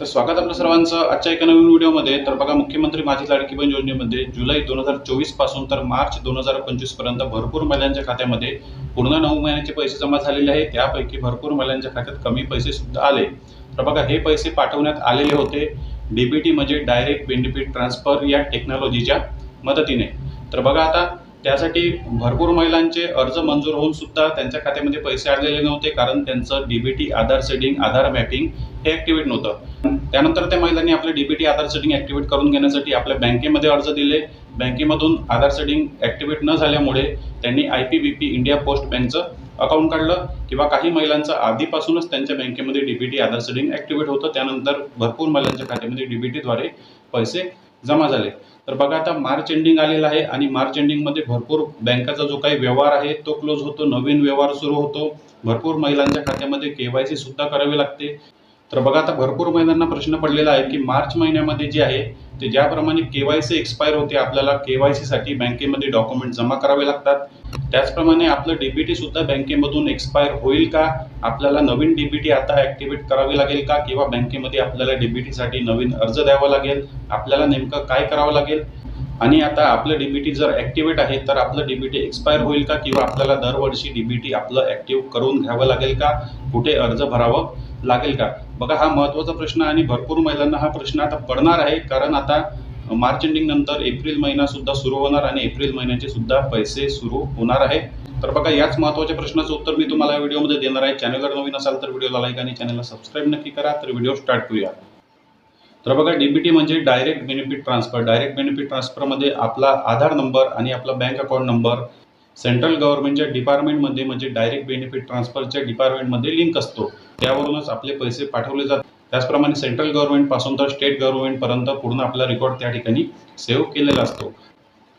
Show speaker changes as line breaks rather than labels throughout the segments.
तर स्वागत आपलं सर्वांचं आजच्या एका नवीन व्हिडिओमध्ये. तर बघा मुख्यमंत्री माझी लाडकी बहीण योजनेमध्ये जुलै दोन हजार चोवीसपासून तर मार्च दोन हजार पंचवीसपर्यंत भरपूर महिलांच्या खात्यामध्ये पूर्ण नऊ महिन्याचे पैसे जमा झालेले आहे त्यापैकी भरपूर महिलांच्या खात्यात कमी पैसे सुद्धा आले. तर बघा हे पैसे पाठवण्यात आलेले होते डीबीटी म्हणजे डायरेक्ट बेनिफिट ट्रान्सफर या टेक्नॉलॉजीच्या मदतीने. तर बघा आता त्यासाठी भरपूर महिलांचे अर्ज मंजूर होऊन सुद्धा त्यांच्या खात्यामध्ये पैसे आलेले नव्हते कारण त्यांचं DBT Aadhaar seeding Aadhaar mapping हे ऍक्टिव्हेट नव्हतं. त्यानंतर त्या महिलांनी आपले डीबीटी आधार सेडिंग ऍक्टिव्हेट करून घेण्यासाठी आपल्या बँकेमध्ये अर्ज दिले. बँकेमधून आधार सेडिंग ऍक्टिव्हेट न झाल्यामुळे त्यांनी I P B P India post बँकचं account काढलं किंवा काही महिलांचं आधीपासूनच त्यांच्या बँकेमध्ये डीबीटी आधार सेडिंग ऍक्टिव्हेट होतं. त्यानंतर भरपूर महिलांच्या खात्यामध्ये डीबीटीद्वारे पैसे जमा झाले. तर बघा आता मार्च एंडिंग आलेला आहे आणि मार्च एंडिंगमध्ये भरपूर बँकाचा जो काही व्यवहार आहे तो क्लोज होतो नवीन व्यवहार सुरू होतो. भरपूर महिलांच्या खात्यामध्ये के वाय सी सुद्धा करावी लागते. तर बघा आता भरपूर महिलांना प्रश्न पडलेला आहे की मार्च महिन्यामध्ये जे आहे ते ज्याप्रमाणे के वाय सी एक्सपायर होते आपल्याला के वाय सीसाठी बँकेमध्ये डॉक्युमेंट जमा करावे लागतात. त्याचप्रमाणे आपलं डीबीटी सुद्धा बँकेमधून एक्सपायर होईल का? आपल्याला नवीन डीबीटी आता ॲक्टिवेट करावी लागेल का? किंवा बँकेमध्ये आपल्याला डीबीटीसाठी नवीन अर्ज द्यावा लागेल? आपल्याला नेमकं काय करावं लागेल? आणि आता आपलं डीबीटी जर ॲक्टिवेट आहे तर आपलं डीबीटी एक्सपायर होईल का? किंवा आपल्याला दरवर्षी डीबीटी आपलं ऍक्टिव्ह करून घ्यावं लागेल का? कुठे अर्ज भरावं लागेल का? बघा हा महत्त्वाचा प्रश्न आणि भरपूर महिलांना हा प्रश्न आता पडणार आहे. कारण आता मार्च एंडिंग नंतर एप्रिल महिना सुद्धा सुरू होणार आणि एप्रिल महिन्याचे सुद्धा पैसे सुरू होणार आहे. तर बघा याच महत्त्वाच्या प्रश्नाचं उत्तर मी तुम्हाला या व्हिडिओमध्ये देणार आहे. चॅनलवर नवीन असाल तर व्हिडिओला लाईक आणि चॅनलला सबस्क्राईब नक्की करा. तर व्हिडिओ स्टार्ट करूया. तर बघा डीबीटी म्हणजे direct benefit transfer direct benefit ट्रान्सफरमध्ये आपला आधार नंबर आणि आपला बँक अकाउंट नंबर सेंट्रल गव्हर्नमेंटच्या डिपार्टमेंटमध्ये म्हणजे डायरेक्ट बेनिफिट ट्रान्सफरच्या डिपार्टमेंटमध्ये लिंक असतो. त्यावरूनच आपले पैसे पाठवले जातात. त्याचप्रमाणे सेंट्रल गव्हर्नमेंटपासून तर स्टेट गव्हर्नमेंटपर्यंत पूर्ण आपला रेकॉर्ड त्या ठिकाणी सेव्ह केलेला असतो.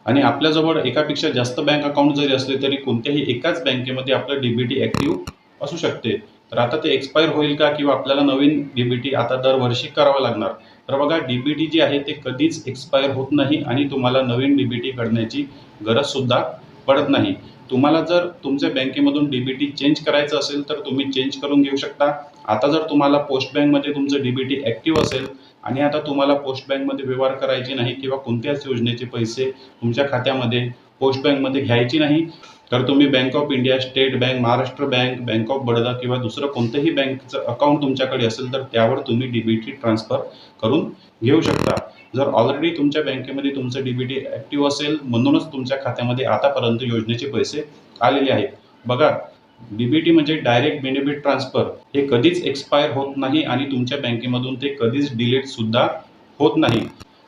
आणि आपल्याजवळ एकापेक्षा जास्त बँक अकाउंट जरी असले तरी कोणत्याही एकाच बँकेमध्ये आपलं डीबीटी ऍक्टिव्ह असू शकते. तर आता ते एक्सपायर होईल का किंवा आपल्याला नवीन डीबीटी आता दरवर्षी करावं लागणार? तर बघा डीबीटी जी आहे ते कधीच एक्सपायर होत नाही आणि तुम्हाला नवीन डीबीटी करण्याची गरजसुद्धा पडत नाही. तुम्हाला जर तुमच्या बँकेमधून डीबीटी चेंज करायचं असेल तर तुम्ही चेंज करून घेऊ शकता. आता जर तुम्हाला पोस्ट बँकमध्ये तुमचं डीबीटी ॲक्टिव्ह असेल आणि आता तुम्हाला पोस्ट बँकमध्ये व्यवहार करायचे नाही किंवा कोणत्याच योजनेचे पैसे तुमच्या खात्यामध्ये पोस्ट बँकमध्ये घ्यायचे नाही तर तुम्ही bank of India state bank Maharashtra bank bank of Baroda किंवा दुसरं कोणतंही बँकचं अकाउंट तुमच्याकडे असेल तर त्यावर तुम्ही डीबीटी ट्रान्सफर करून घेऊ शकता. जर ऑलरेडी तुमच्या बँकेमध्ये तुमचं डीबीटी ॲक्टिव्ह असेल म्हणूनच तुमच्या खात्यामध्ये आतापर्यंत योजनेचे पैसे आलेले आहेत. बघा डीबीटी म्हणजे डायरेक्ट बेनिफिट ट्रान्सफर हे कधीच एक्सपायर होत नाही आणि तुमच्या बँकेमधून ते कधीच डिलीट सुद्धा होत नाही.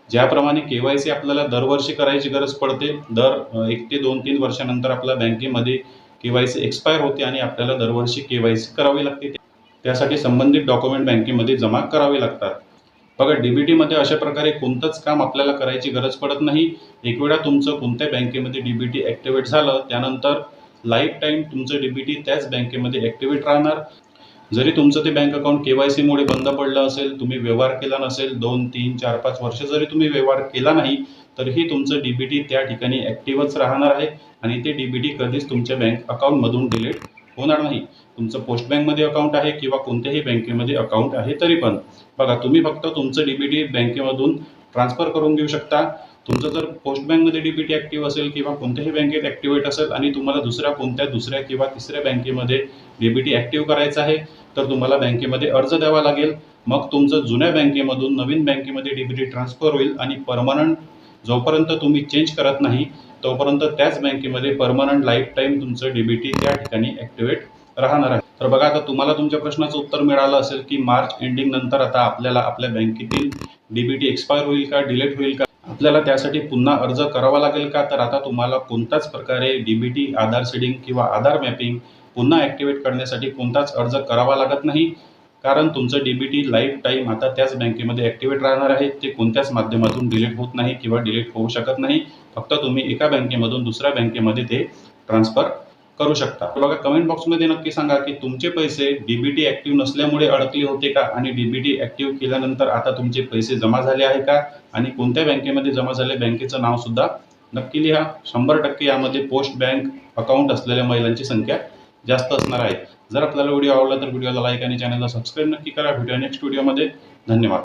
ज्याप्रमाणे केवायसी आपल्याला दरवर्षी करायची गरज पडते दर एक ते दोन तीन वर्षानंतर आपल्या बँकेमध्ये केवायसी एक्सपायर होते आणि आपल्याला दरवर्षी केवायसी करावी लागते. त्यासाठी संबंधित डॉक्युमेंट बँकेमध्ये जमा करावे लागतात. बघा डीबीटीमध्ये अशा प्रकारे कोणतंच काम आपल्याला करायची गरज पडत नाही. एक वेळा तुमचं कोणत्या बँकेमध्ये डीबीटी ॲक्टिवेट झालं त्यानंतर लाईफ टाईम तुमचं डीबीटी त्याच बँकेमध्ये ॲक्टिवेट राहणार. जरी तुमचं ते बँक अकाउंट के वाय सीमुळे बंद पडलं असेल तुम्ही व्यवहार केला नसेल दोन तीन चार पाच वर्ष जरी तुम्ही व्यवहार केला नाही तरीही तुमचं डीबीटी त्या ठिकाणी ॲक्टिव्हच राहणार आहे आणि ते डीबीटी कधीच तुमच्या बँक अकाउंटमधून डिलीट होणार नाही. तुमचं पोस्ट बँकमध्ये अकाउंट आहे किंवा कोणत्याही बँकेमध्ये अकाउंट आहे तरी पण. बघा तुम्ही फक्त तुमचं डीबीटी बँकेमधून ट्रान्सफर करून घेऊ शकता. तुमचं जर पोस्ट बँकमध्ये डीबीटी ॲक्टिव्ह असेल किंवा कोणत्याही बँकेत ॲक्टिवेट असेल आणि तुम्हाला दुसऱ्या कोणत्या दुसऱ्या किंवा तिसऱ्या बँकेमध्ये डीबीटी ॲक्टिव्ह करायचं आहे तर तुम्हाला बँकेमध्ये अर्ज द्यावा लागेल. मग तुमचं जुन्या बँकेमधून नवीन बँकेमध्ये डीबीटी ट्रान्सफर होईल आणि परमनंट जोपर्यंत तुम्ही चेंज करत नाही तोपर्यंत त्याच बँकेमध्ये परमनंट लाईफ टाईम तुमचं डीबीटी त्या ठिकाणी ॲक्टिवेट राहणार आहे. तर बघा आता तुम्हाला तुमच्या प्रश्नाचं उत्तर मिळालं असेल की मार्च एंडिंग नंतर आता आपल्याला आपल्या बँकेतील डीबीटी एक्सपायर होईल का डिलेट होईल का? आपल्याला त्यासाठी पुन्हा अर्ज करावा लागेल का? तर आता तुम्हाला कोणत्याच प्रकारे डीबीटी आधार सेडिंग किंवा आधार मॅपिंग पुन्हा ॲक्टिवेट करण्यासाठी कोणताच अर्ज करावा लागत नाही. कारण तुमचं डीबीटी लाईफ टाईम आता त्याच बँकेमध्ये ॲक्टिवेट राहणार आहे. ते कोणत्याच माध्यमातून डिलीट होत नाही किंवा डिलीट होऊ शकत नाही. फक्त तुम्ही एका बँकेमधून दुसऱ्या बँकेमध्ये ते ट्रान्सफर करू शकता. बघा कमेंट बॉक्समध्ये नक्की सांगा की तुमचे पैसे डीबीटी ॲक्टिव्ह नसल्यामुळे अडकले होते का? आणि डीबीटी ॲक्टिव्ह केल्यानंतर आता तुमचे पैसे जमा झाले आहे का? आणि कोणत्या बँकेमध्ये जमा झाले? बँकेचं नाव सुद्धा नक्की लिहा. शंभर टक्के यामध्ये पोस्ट बँक अकाउंट असलेल्या महिलांची संख्या जास्त असणार आहे. जर आपल्याला व्हिडिओ आवडला तर व्हिडिओला लाईक आणि चॅनलला सबस्क्राईब नक्की करा. व्हिडिओ नेक्स्ट व्हिडिओमध्ये धन्यवाद.